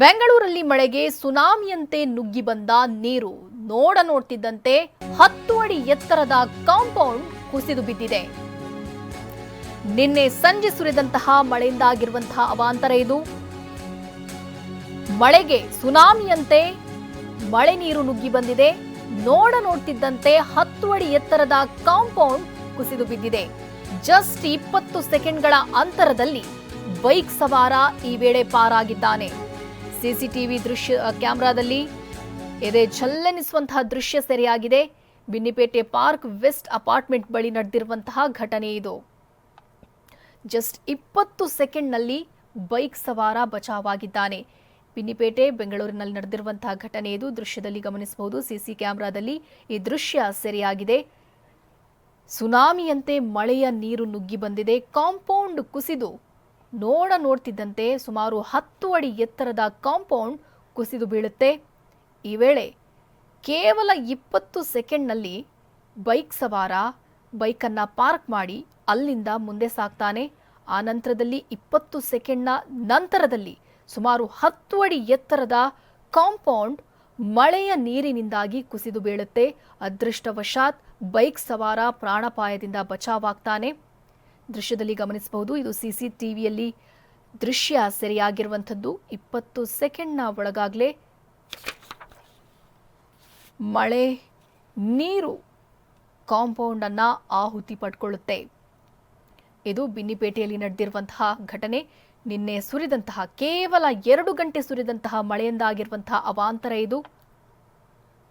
ಬೆಂಗಳೂರಲ್ಲಿ ಮಳೆಗೆ ಸುನಾಮಿಯಂತೆ ನುಗ್ಗಿ ಬಂದ ನೀರು. ನೋಡ ನೋಡ್ತಿದ್ದಂತೆ ಹತ್ತು ಅಡಿ ಎತ್ತರದ ಕಾಂಪೌಂಡ್ ಕುಸಿದು ಬಿದ್ದಿದೆ. ನಿನ್ನೆ ಸಂಜೆ ಸುರಿದಂತಹ ಮಳೆಯಿಂದಾಗಿರುವಂತಹ ಅವಾಂತರ ಇದು. ಮಳೆಗೆ ಸುನಾಮಿಯಂತೆ ಮಳೆ ನೀರು ನುಗ್ಗಿ ಬಂದಿದೆ. ನೋಡ ನೋಡ್ತಿದ್ದಂತೆ ಹತ್ತು ಅಡಿ ಎತ್ತರದ ಕಾಂಪೌಂಡ್ ಕುಸಿದು ಬಿದ್ದಿದೆ. ಜಸ್ಟ್ ಇಪ್ಪತ್ತು ಸೆಕೆಂಡ್ಗಳ ಅಂತರದಲ್ಲಿ ಬೈಕ್ ಸವಾರ ಈ ವೇಳೆ ಪಾರಾಗಿದ್ದಾನೆ. ಸಿಸಿಟಿವಿ ದೃಶ್ಯ ಕ್ಯಾಮೆರಾದಲ್ಲಿ ಎದೆ ಛಲ್ಲನಿಸುವಂತಹ ದೃಶ್ಯ ಸೆರೆಯಾಗಿದೆ. ಬಿನ್ನಿಪೇಟೆ ಪಾರ್ಕ್ ವೆಸ್ಟ್ ಅಪಾರ್ಟ್ಮೆಂಟ್ ಬಳಿ ನಡೆದಿರುವಂತಹ ಘಟನೆ ಇದು. ಜಸ್ಟ್ ಇಪ್ಪತ್ತು ಸೆಕೆಂಡ್ನಲ್ಲಿ ಬೈಕ್ ಸವಾರ ಬಚಾವಾಗಿದ್ದಾನೆ. ಬಿನ್ನಿಪೇಟೆ, ಬೆಂಗಳೂರಿನಲ್ಲಿ ನಡೆದಿರುವಂತಹ ಘಟನೆ ಇದು. ದೃಶ್ಯದಲ್ಲಿ ಗಮನಿಸಬಹುದು, ಸಿಸಿ ಕ್ಯಾಮೆರಾದಲ್ಲಿ ಈ ದೃಶ್ಯ ಸೆರೆಯಾಗಿದೆ. ಸುನಾಮಿಯಂತೆ ಮಳೆಯ ನೀರು ನುಗ್ಗಿ ಬಂದಿದೆ. ಕಾಂಪೌಂಡ್ ಕುಸಿದು ನೋಡ ನೋಡ್ತಿದ್ದಂತೆ ಸುಮಾರು ಹತ್ತು ಅಡಿ ಎತ್ತರದ ಕಾಂಪೌಂಡ್ ಕುಸಿದು ಬೀಳುತ್ತೆ. ಈ ವೇಳೆ ಕೇವಲ ಇಪ್ಪತ್ತು ಸೆಕೆಂಡ್ನಲ್ಲಿ ಬೈಕ್ ಸವಾರ ಬೈಕನ್ನು ಪಾರ್ಕ್ ಮಾಡಿ ಅಲ್ಲಿಂದ ಮುಂದೆ ಸಾಗ್ತಾನೆ ಆ ನಂತರದಲ್ಲಿ ಇಪ್ಪತ್ತು ಸೆಕೆಂಡ್ನ ನಂತರದಲ್ಲಿ ಸುಮಾರು ಹತ್ತು ಅಡಿ ಎತ್ತರದ ಕಾಂಪೌಂಡ್ ಮಳೆಯ ನೀರಿನಿಂದಾಗಿ ಕುಸಿದು ಬೀಳುತ್ತೆ. ಅದೃಷ್ಟವಶಾತ್ ಬೈಕ್ ಸವಾರ ಪ್ರಾಣಪಾಯದಿಂದ ಬಚಾವಾಗ್ತಾನೆ. ದೃಶ್ಯದಲ್ಲಿ ಗಮನಿಸಬಹುದು. ಇದು ಸಿಸಿಟಿವಿಯಲ್ಲಿ ದೃಶ್ಯ ಸೆರೆಯಾಗಿರುವಂಥದ್ದು. ಇಪ್ಪತ್ತು ಸೆಕೆಂಡ್ನ ಒಳಗಾಗಲೇ ಮಳೆ, ನೀರು ಕಾಂಪೌಂಡ್ ಅನ್ನ ಆಹುತಿ ಪಡ್ಕೊಳ್ಳುತ್ತೆ. ಇದು ಬಿನ್ನಿಪೇಟೆಯಲ್ಲಿ ನಡೆದಿರುವಂತಹ ಘಟನೆ. ನಿನ್ನೆ ಸುರಿದಂತಹ, ಕೇವಲ ಎರಡು ಗಂಟೆ ಸುರಿದಂತಹ ಮಳೆಯಿಂದಾಗಿರುವಂತಹ ಅವಾಂತರ ಇದು.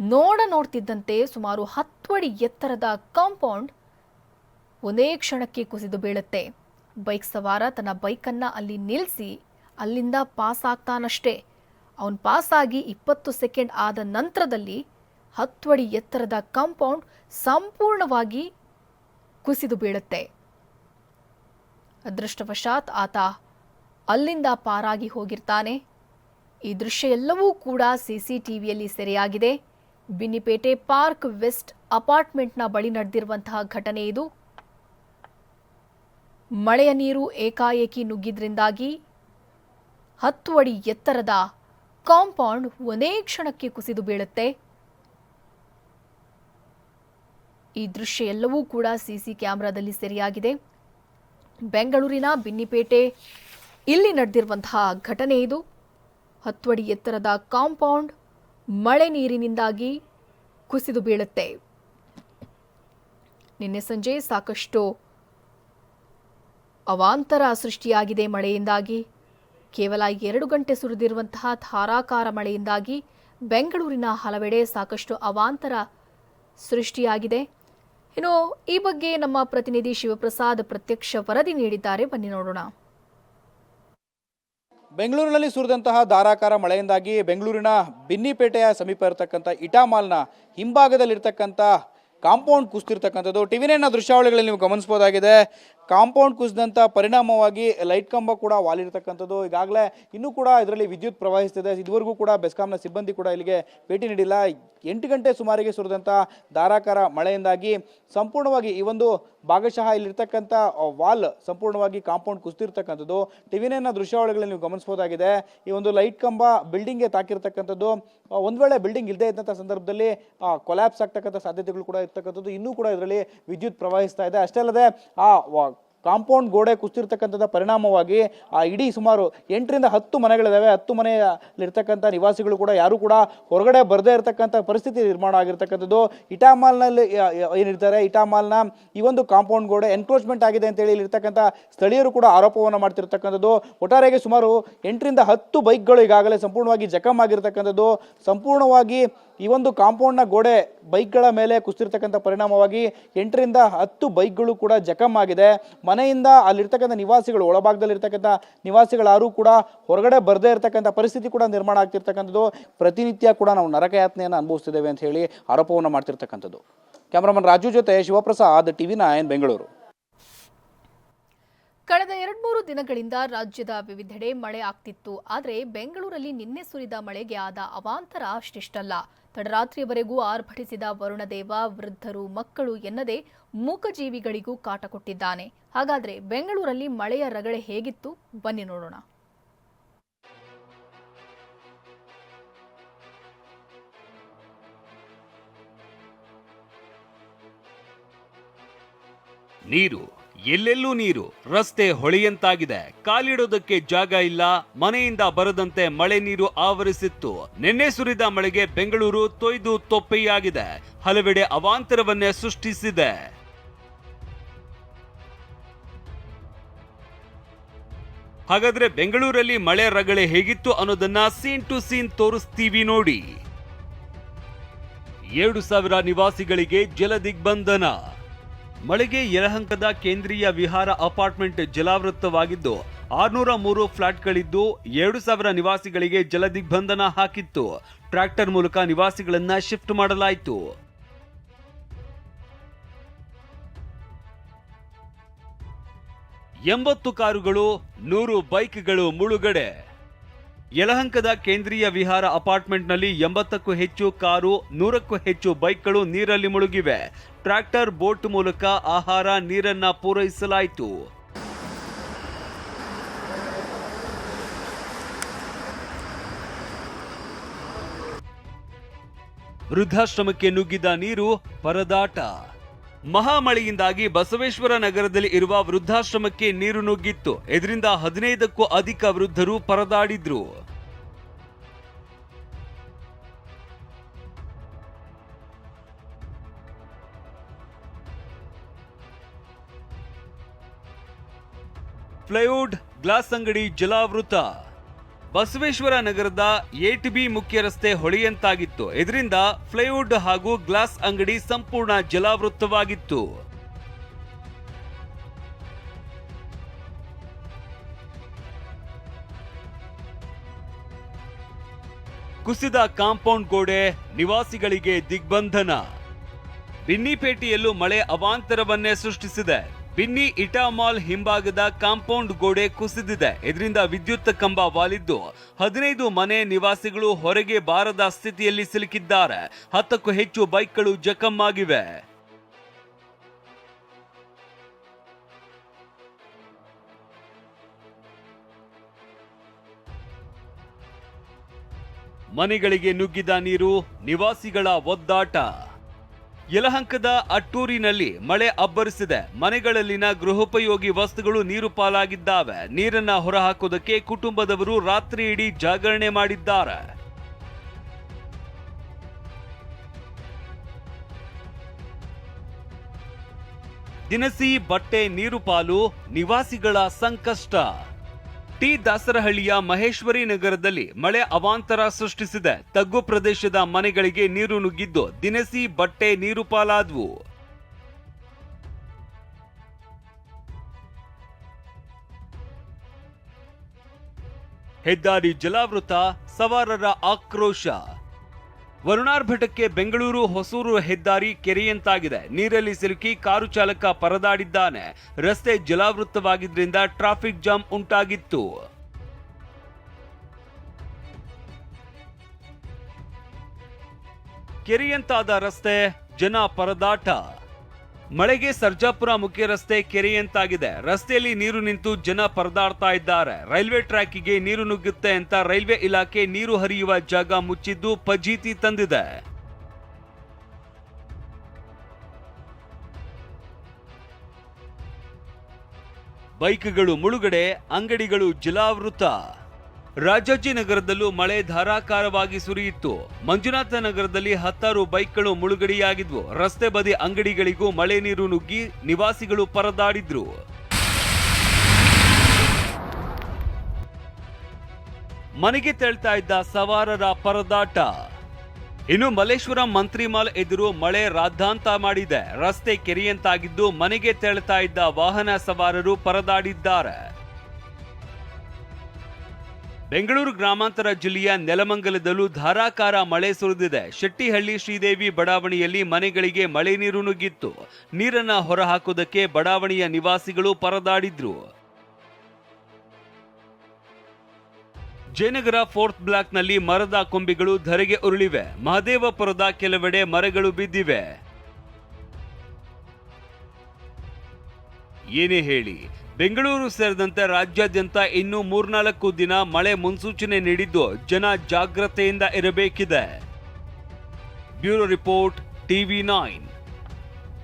ನೋಡ ನೋಡ್ತಿದ್ದಂತೆ ಸುಮಾರು ಹತ್ತು ಅಡಿ ಎತ್ತರದ ಕಾಂಪೌಂಡ್ ಒಂದೇ ಕ್ಷಣಕ್ಕೆ ಕುಸಿದು ಬೀಳುತ್ತೆ. ಬೈಕ್ ಸವಾರ ತನ್ನ ಬೈಕನ್ನು ಅಲ್ಲಿ ನಿಲ್ಲಿಸಿ ಅಲ್ಲಿಂದ ಪಾಸ್ ಆಗ್ತಾನಷ್ಟೇ. ಅವನು ಪಾಸ್ ಆಗಿ ಇಪ್ಪತ್ತು ಸೆಕೆಂಡ್ ಆದ ನಂತರದಲ್ಲಿ ಹತ್ತುವಡಿ ಎತ್ತರದ ಕಾಂಪೌಂಡ್ ಸಂಪೂರ್ಣವಾಗಿ ಕುಸಿದು ಬೀಳುತ್ತೆ. ಅದೃಷ್ಟವಶಾತ್ ಆತ ಅಲ್ಲಿಂದ ಪಾರಾಗಿ ಹೋಗಿರ್ತಾನೆ. ಈ ದೃಶ್ಯ ಎಲ್ಲವೂ ಕೂಡ ಸಿಸಿಟಿವಿಯಲ್ಲಿ ಸೆರೆಯಾಗಿದೆ. ಬಿನ್ನಿಪೇಟೆ ಪಾರ್ಕ್ ವೆಸ್ಟ್ ಅಪಾರ್ಟ್ಮೆಂಟ್ನ ಬಳಿ ನಡೆದಿರುವಂತಹ ಘಟನೆ ಇದು. ಮಳೆಯ ನೀರು ಏಕಾಏಕಿ ನುಗ್ಗಿದ್ರಿಂದಾಗಿ ಹತ್ತು ಅಡಿ ಎತ್ತರದ ಕಾಂಪೌಂಡ್ ಒಂದೇ ಕ್ಷಣಕ್ಕೆ ಕುಸಿದು ಬೀಳುತ್ತೆ. ಈ ದೃಶ್ಯ ಎಲ್ಲವೂ ಕೂಡ ಸಿಸಿ ಕ್ಯಾಮೆರಾದಲ್ಲಿ ಸೆರೆಯಾಗಿದೆ. ಬೆಂಗಳೂರಿನ ಬಿನ್ನಿಪೇಟೆ ಇಲ್ಲಿ ನಡೆದಿರುವಂತಹ ಘಟನೆ ಇದು. ಹತ್ತು ಅಡಿ ಎತ್ತರದ ಕಾಂಪೌಂಡ್ ಮಳೆ ನೀರಿನಿಂದಾಗಿ ಕುಸಿದು ಬೀಳುತ್ತೆ. ನಿನ್ನೆ ಸಂಜೆ ಸಾಕಷ್ಟು ಅವಾಂತರ ಸೃಷ್ಟಿಯಾಗಿದೆ ಮಳೆಯಿಂದಾಗಿ. ಕೇವಲ ಎರಡು ಗಂಟೆ ಸುರಿದಿರುವಂತಹ ಧಾರಾಕಾರ ಮಳೆಯಿಂದಾಗಿ ಬೆಂಗಳೂರಿನ ಹಲವೆಡೆ ಸಾಕಷ್ಟು ಅವಾಂತರ ಸೃಷ್ಟಿಯಾಗಿದೆ. ಇನ್ನು ಈ ಬಗ್ಗೆ ನಮ್ಮ ಪ್ರತಿನಿಧಿ ಶಿವಪ್ರಸಾದ್ ಪ್ರತ್ಯಕ್ಷ ವರದಿ ನೀಡಿದ್ದಾರೆ. ಬನ್ನಿ ನೋಡೋಣ. ಬೆಂಗಳೂರಿನಲ್ಲಿ ಸುರಿದಂತಹ ಧಾರಾಕಾರ ಮಳೆಯಿಂದಾಗಿ ಬೆಂಗಳೂರಿನ ಬಿನ್ನಿಪೇಟೆಯ ಸಮೀಪ ಇರತಕ್ಕಂಥ ಇಟಾಮಾಲ್ನ ಹಿಂಭಾಗದಲ್ಲಿರ್ತಕ್ಕಂಥ ಕಾಂಪೌಂಡ್ ಕುಸಿದಿರ್ತಕ್ಕಂಥದ್ದು ಟಿವಿ ನೈನ್ನ ದೃಶ್ಯಾವಳಿಗಳಲ್ಲಿ ನೀವು ಗಮನಿಸಬಹುದಾಗಿದೆ. ಕಾಂಪೌಂಡ್ ಕುಸಿದಂಥ ಪರಿಣಾಮವಾಗಿ ಲೈಟ್ ಕಂಬ ಕೂಡ ವಾಲಿರ್ತಕ್ಕಂಥದ್ದು. ಈಗಾಗಲೇ ಇನ್ನೂ ಕೂಡ ಇದರಲ್ಲಿ ವಿದ್ಯುತ್ ಪ್ರವಹಿಸ್ತಿದೆ. ಇದುವರೆಗೂ ಕೂಡ ಬೆಸ್ಕಾಂನ ಸಿಬ್ಬಂದಿ ಕೂಡ ಇಲ್ಲಿಗೆ ಭೇಟಿ ನೀಡಿಲ್ಲ. ಎಂಟು ಗಂಟೆ ಸುಮಾರಿಗೆ ಸುರಿದಂಥ ಧಾರಾಕಾರ ಮಳೆಯಿಂದಾಗಿ ಸಂಪೂರ್ಣವಾಗಿ ಈ ಒಂದು ಭಾಗಶಃ ಇಲ್ಲಿರ್ತಕ್ಕಂಥ ವಾಲ್ ಸಂಪೂರ್ಣವಾಗಿ ಕಾಂಪೌಂಡ್ ಕುಸಿದಿರ್ತಕ್ಕಂಥದ್ದು. ಟಿವಿನ ದೃಶ್ಯಾವಳಿಗಳಲ್ಲಿ ನೀವು ಗಮನಿಸಬಹುದಾಗಿದೆ. ಈ ಒಂದು ಲೈಟ್ ಕಂಬ ಬಿಲ್ಡಿಂಗ್ಗೆ ತಾಕಿರ್ತಕ್ಕಂಥದ್ದು. ಒಂದು ವೇಳೆ ಬಿಲ್ಡಿಂಗ್ ಇಲ್ಲದೆ ಇದ್ದಂಥ ಸಂದರ್ಭದಲ್ಲಿ ಕೊಲ್ಯಾಪ್ಸ್ ಆಗ್ತಕ್ಕಂಥ ಸಾಧ್ಯತೆಗಳು ಕೂಡ ಇರ್ತಕ್ಕಂಥದ್ದು. ಇನ್ನೂ ಕೂಡ ಇದರಲ್ಲಿ ವಿದ್ಯುತ್ ಪ್ರವಹಿಸ್ತಾ ಇದೆ. ಅಷ್ಟೇ ಅಲ್ಲದೆ, ಆ ಕಾಂಪೌಂಡ್ ಗೋಡೆ ಕುಸಿತಿರ್ತಕ್ಕಂಥದ್ದು ಪರಿಣಾಮವಾಗಿ ಆ ಇಡೀ ಸುಮಾರು ಎಂಟರಿಂದ ಹತ್ತು ಮನೆಗಳಿದ್ದಾವೆ. ಹತ್ತು ಮನೆಯಲ್ಲಿರ್ತಕ್ಕಂಥ ನಿವಾಸಿಗಳು ಕೂಡ, ಯಾರು ಕೂಡ ಹೊರಗಡೆ ಬರದೇ ಇರತಕ್ಕಂಥ ಪರಿಸ್ಥಿತಿ ನಿರ್ಮಾಣ ಆಗಿರ್ತಕ್ಕಂಥದ್ದು. ಇಟಾಮಾಲ್ನಲ್ಲಿ ಏನಿರ್ತಾರೆ, ಇಟಾಮಾಲ್ನ ಈ ಒಂದು ಕಾಂಪೌಂಡ್ ಗೋಡೆ ಎನ್ಕ್ರೋಚ್ಮೆಂಟ್ ಆಗಿದೆ ಅಂತೇಳಿ ಇಲ್ಲಿರ್ತಕ್ಕಂಥ ಸ್ಥಳೀಯರು ಕೂಡ ಆರೋಪವನ್ನು ಮಾಡ್ತಿರ್ತಕ್ಕಂಥದ್ದು. ಒಟ್ಟಾರೆಗೆ ಸುಮಾರು ಎಂಟರಿಂದ ಹತ್ತು ಬೈಕ್ಗಳು ಈಗಾಗಲೇ ಸಂಪೂರ್ಣವಾಗಿ ಜಖಮ್ ಆಗಿರ್ತಕ್ಕಂಥದ್ದು. ಸಂಪೂರ್ಣವಾಗಿ ಈ ಒಂದು ಕಾಂಪೌಂಡ್ನ ಗೋಡೆ ಬೈಕ್ಗಳ ಮೇಲೆ ಕುಸಿತಿರ್ತಕ್ಕಂಥ ಪರಿಣಾಮವಾಗಿ ಎಂಟರಿಂದ ಹತ್ತು ಬೈಕ್ಗಳು ಕೂಡ ಜಖಮ್ ಆಗಿದೆ. ಮನೆಯಿಂದ ಅಲ್ಲಿರ್ತಕ್ಕಂಥ ನಿವಾಸಿಗಳು, ಒಳಭಾಗದಲ್ಲಿರ್ತಕ್ಕಂಥ ನಿವಾಸಿಗಳಾರು ಕೂಡ ಹೊರಗಡೆ ಬರದೇ ಇರತಕ್ಕಂಥ ಪರಿಸ್ಥಿತಿ ಕೂಡ ನಿರ್ಮಾಣ ಆಗ್ತಿರ್ತಕ್ಕಂಥದ್ದು. ಪ್ರತಿನಿತ್ಯ ಕೂಡ ನಾವು ನರಕಯಾತನೆಯನ್ನು ಅನುಭವಿಸ್ತಿದ್ದೇವೆ ಅಂತ ಹೇಳಿ ಆರೋಪವನ್ನು ಮಾಡ್ತಿರ್ತಕ್ಕಂಥದ್ದು. ಕ್ಯಾಮ್ರಾಮನ್ ರಾಜು ಜೊತೆ ಶಿವಪ್ರಸಾದ್, ಟಿವಿ ನೈನ್, ಬೆಂಗಳೂರು. ಕಳೆದ ಎರಡ್ಮೂರು ದಿನಗಳಿಂದ ರಾಜ್ಯದ ವಿವಿಧೆಡೆ ಮಳೆ ಆಗ್ತಿತ್ತು. ಆದರೆ ಬೆಂಗಳೂರಲ್ಲಿ ನಿನ್ನೆ ಸುರಿದ ಮಳೆಗೆ ಆದ ಅವಾಂತರ ಅಷ್ಟಿಷ್ಟಲ್ಲ ತಡರಾತ್ರಿಯವರೆಗೂ ಆರ್ಭಟಿಸಿದ ವರುಣದೇವ, ವೃದ್ಧರು, ಮಕ್ಕಳು ಎನ್ನದೆ ಮೂಕಜೀವಿಗಳಿಗೂ ಕಾಟ ಕೊಟ್ಟಿದ್ದಾನೆ. ಹಾಗಾದರೆ ಬೆಂಗಳೂರಲ್ಲಿ ಮಳೆಯ ರಗಳೆ ಹೇಗಿತ್ತು? ಬನ್ನಿ ನೋಡೋಣ. ನೀರು ಎಲ್ಲೆಲ್ಲೂ ನೀರು, ರಸ್ತೆ ಹೊಳೆಯಂತಾಗಿದೆ. ಕಾಲಿಡೋದಕ್ಕೆ ಜಾಗ ಇಲ್ಲ, ಮನೆಯಿಂದ ಬರದಂತೆ ಮಳೆ ನೀರು ಆವರಿಸಿತ್ತು. ನಿನ್ನೆ ಸುರಿದ ಮಳೆಗೆ ಬೆಂಗಳೂರು ತೊಯ್ದು ತೊಪ್ಪೆಯಾಗಿದೆ. ಹಲವೆಡೆ ಅವಾಂತರವನ್ನೇ ಸೃಷ್ಟಿಸಿದೆ. ಹಾಗಾದ್ರೆ ಬೆಂಗಳೂರಲ್ಲಿ ಮಳೆ ರಗಳೆ ಹೇಗಿತ್ತು ಅನ್ನೋದನ್ನ ಸೀನ್ ಟು ಸೀನ್ ತೋರಿಸ್ತೀವಿ ನೋಡಿ. ಎರಡು ಸಾವಿರ ನಿವಾಸಿಗಳಿಗೆ ಜಲ ದಿಗ್ಬಂಧನ ಮಳೆಗೆ ಯಲಹಂಕದ ಕೇಂದ್ರೀಯ ವಿಹಾರ ಅಪಾರ್ಟ್ಮೆಂಟ್ ಜಲಾವೃತವಾಗಿದ್ದು ಆರ್ನೂರ ಮೂರು ಫ್ಲಾಟ್ಗಳಿದ್ದು, ಎರಡು ಸಾವಿರ ನಿವಾಸಿಗಳಿಗೆ ಜಲದಿಗ್ಬಂಧನ ಹಾಕಿತ್ತು. ಟ್ರ್ಯಾಕ್ಟರ್ ಮೂಲಕ ನಿವಾಸಿಗಳನ್ನು ಶಿಫ್ಟ್ ಮಾಡಲಾಯಿತು. ಎಂಬತ್ತು ಕಾರುಗಳು, ನೂರು ಬೈಕ್ಗಳು ಮುಳುಗಡೆ. ಯಲಹಂಕದ ಕೇಂದ್ರೀಯ ವಿಹಾರ ಅಪಾರ್ಟ್ಮೆಂಟ್ನಲ್ಲಿ ಎಂಬತ್ತಕ್ಕೂ ಹೆಚ್ಚು ಕಾರು, ನೂರಕ್ಕೂ ಹೆಚ್ಚು ಬೈಕ್ಗಳು ನೀರಲ್ಲಿ ಮುಳುಗಿವೆ. ಟ್ರ್ಯಾಕ್ಟರ್, ಬೋಟ್ ಮೂಲಕ ಆಹಾರ, ನೀರನ್ನ ಪೂರೈಸಲಾಯಿತು. ವೃದ್ಧಾಶ್ರಮಕ್ಕೆ ನುಗ್ಗಿದ ನೀರು ಪರದಾಟ. ಮಹಾಮಳೆಯಿಂದಾಗಿ ಬಸವೇಶ್ವರ ನಗರದಲ್ಲಿ ಇರುವ ವೃದ್ಧಾಶ್ರಮಕ್ಕೆ ನೀರು ನುಗ್ಗಿತ್ತು. ಇದರಿಂದ ಹದಿನೈದಕ್ಕೂ ಅಧಿಕ ವೃದ್ಧರು ಪರದಾಡಿದ್ರು. ಫ್ಲೈವುಡ್ ಗ್ಲಾಸ್ ಅಂಗಡಿ ಜಲಾವೃತ. ಬಸವೇಶ್ವರ ನಗರದ ಏಟ್ ಬಿ ಮುಖ್ಯ ರಸ್ತೆ ಹೊಳೆಯಂತಾಗಿತ್ತು. ಇದರಿಂದ ಫ್ಲೈವುಡ್ ಹಾಗೂ ಗ್ಲಾಸ್ ಅಂಗಡಿ ಸಂಪೂರ್ಣ ಜಲಾವೃತವಾಗಿತ್ತು ಕುಸಿದ ಕಾಂಪೌಂಡ್ ಗೋಡೆ, ನಿವಾಸಿಗಳಿಗೆ ದಿಗ್ಬಂಧನ. ಬಿನ್ನಿಪೇಟೆಯಲ್ಲೂ ಮಳೆ ಅವಾಂತರವನ್ನೇ ಸೃಷ್ಟಿಸಿದೆ. ಬಿನ್ನಿ ಇಟಾ ಮಾಲ್ ಹಿಂಭಾಗದ ಕಾಂಪೌಂಡ್ ಗೋಡೆ ಕುಸಿದಿದೆ. ಇದರಿಂದ ವಿದ್ಯುತ್ ಕಂಬ ವಾಲಿದ್ದು. ಹದಿನೈದು ಮನೆ ನಿವಾಸಿಗಳು ಹೊರಗೆ ಬಾರದ ಸ್ಥಿತಿಯಲ್ಲಿ ಸಿಲುಕಿದ್ದಾರೆ. ಹತ್ತಕ್ಕೂ ಹೆಚ್ಚು ಬೈಕ್ಗಳು ಜಖಮ್ಮಾಗಿವೆ ಮನೆಗಳಿಗೆ ನುಗ್ಗಿದ ನೀರು, ನಿವಾಸಿಗಳ ಒದ್ದಾಟ. ಯಲಹಂಕದ ಅಟ್ಟೂರಿನಲ್ಲಿ ಮಳೆ ಅಬ್ಬರಿಸಿದೆ. ಮನೆಗಳಲ್ಲಿನ ಗೃಹೋಪಯೋಗಿ ವಸ್ತುಗಳು ನೀರು ಪಾಲಾಗಿದ್ದಾವೆ. ನೀರನ್ನ ಹೊರಹಾಕೋದಕ್ಕೆ ಕುಟುಂಬದವರು ರಾತ್ರಿ ಇಡೀ ಜಾಗರಣೆ ಮಾಡಿದ್ದಾರೆ. ದಿನಸಿ ಬಟ್ಟೆ ನೀರು ಪಾಲು ನಿವಾಸಿಗಳ ಸಂಕಷ್ಟ. ಟಿ ದಾಸರಹಳ್ಳಿಯ ಮಹೇಶ್ವರಿ ನಗರದಲ್ಲಿ ಮಳೆ ಅವಾಂತರ ಸೃಷ್ಟಿಸಿದೆ. ತಗ್ಗು ಪ್ರದೇಶದ ಮನೆಗಳಿಗೆ ನೀರು ನುಗ್ಗಿದ್ದು ದಿನಸಿ ಬಟ್ಟೆ ನೀರು ಪಾಲಾದ್ವು. ಹೆದ್ದಾರಿ ಜಲಾವೃತ, ಸವಾರರ ಆಕ್ರೋಶ. ವರುಣಾರ್ಭಟಕ್ಕೆ ಬೆಂಗಳೂರು ಹೊಸೂರು ಹೆದ್ದಾರಿ ಕೆರೆಯಂತಾಗಿದೆ. ನೀರಲ್ಲಿ ಸಿಲುಕಿ ಕಾರು ಚಾಲಕ ಪರದಾಡಿದ್ದಾನೆ. ರಸ್ತೆ ಜಲಾವೃತವಾಗಿದ್ದರಿಂದ ಟ್ರಾಫಿಕ್ ಜಾಮ್ ಉಂಟಾಗಿತ್ತು. ಕೆರೆಯಂತಾದ ರಸ್ತೆ, ಜನ ಪರದಾಟ. ಮಳೆಗೆ ಸರ್ಜಾಪುರ ಮುಖ್ಯ ರಸ್ತೆ ಕೆರೆಯಂತಾಗಿದೆ. ರಸ್ತೆಯಲ್ಲಿ ನೀರು ನಿಂತು ಜನ ಪರದಾಡ್ತಾ ಇದ್ದಾರೆ. ರೈಲ್ವೆ ಟ್ರ್ಯಾಕಿಗೆ ನೀರು ನುಗ್ಗುತ್ತೆ ಅಂತ ರೈಲ್ವೆ ಇಲಾಖೆ ನೀರು ಹರಿಯುವ ಜಾಗ ಮುಚ್ಚಿದ್ದು ಪಜೀತಿ ತಂದಿದೆ. ಬೈಕ್ಗಳು ಮುಳುಗಡೆ, ಅಂಗಡಿಗಳು ಜಲಾವೃತ. ರಾಜಾಜಿನಗರದಲ್ಲೂ ಮಳೆ ಧಾರಾಕಾರವಾಗಿ ಸುರಿಯಿತ್ತು. ಮಂಜುನಾಥ ನಗರದಲ್ಲಿ ಹತ್ತಾರು ಬೈಕ್ಗಳು ಮುಳುಗಡೆಯಾಗಿದ್ವು. ರಸ್ತೆ ಬದಿ ಅಂಗಡಿಗಳಿಗೂ ಮಳೆ ನೀರು ನುಗ್ಗಿ ನಿವಾಸಿಗಳು ಪರದಾಡಿದ್ರು. ಮನೆಗೆ ತೆಳ್ತಾ ಇದ್ದ ಸವಾರರ ಪರದಾಟ. ಇನ್ನು ಮಲ್ಲೇಶ್ವರಂ ಮಂತ್ರಿ ಮಾಲ್ ಎದುರು ಮಳೆ ರಾದ್ದಾಂತ ಮಾಡಿದೆ. ರಸ್ತೆ ಕೆರೆಯಂತಾಗಿದ್ದು ಮನೆಗೆ ತೆಳ್ತಾ ಇದ್ದ ವಾಹನ ಸವಾರರು ಪರದಾಡಿದ್ದಾರೆ. ಬೆಂಗಳೂರು ಗ್ರಾಮಾಂತರ ಜಿಲ್ಲೆಯ ನೆಲಮಂಗಲದಲ್ಲೂ ಧಾರಾಕಾರ ಮಳೆ ಸುರಿದಿದೆ. ಶೆಟ್ಟಿಹಳ್ಳಿ, ಶ್ರೀದೇವಿ ಬಡಾವಣೆಯಲ್ಲಿ ಮನೆಗಳಿಗೆ ಮಳೆ ನೀರು ನುಗ್ಗಿತ್ತು. ನೀರನ್ನ ಹೊರಹಾಕುವುದಕ್ಕೆ ಬಡಾವಣೆಯ ನಿವಾಸಿಗಳು ಪರದಾಡಿದ್ರು. ಜಯನಗರ ಫೋರ್ತ್ ಬ್ಲಾಕ್ನಲ್ಲಿ ಮರದ ಕೊಂಬೆಗಳು ಧರೆಗೆ ಉರುಳಿವೆ. ಮಹದೇವಪುರದ ಕೆಲವೆಡೆ ಮರಗಳು ಬಿದ್ದಿವೆ. ಏನೇ ಹೇಳಿ ಬೆಂಗಳೂರು ಸೇರಿದಂತೆ ರಾಜ್ಯಾದ್ಯಂತ ಇನ್ನೂ ಮೂರ್ನಾಲ್ಕು ದಿನ ಮಳೆ ಮುನ್ಸೂಚನೆ ನೀಡಿದ್ದು ಜನ ಜಾಗ್ರತೆಯಿಂದ ಇರಬೇಕಿದೆ. Bureau report TV nine.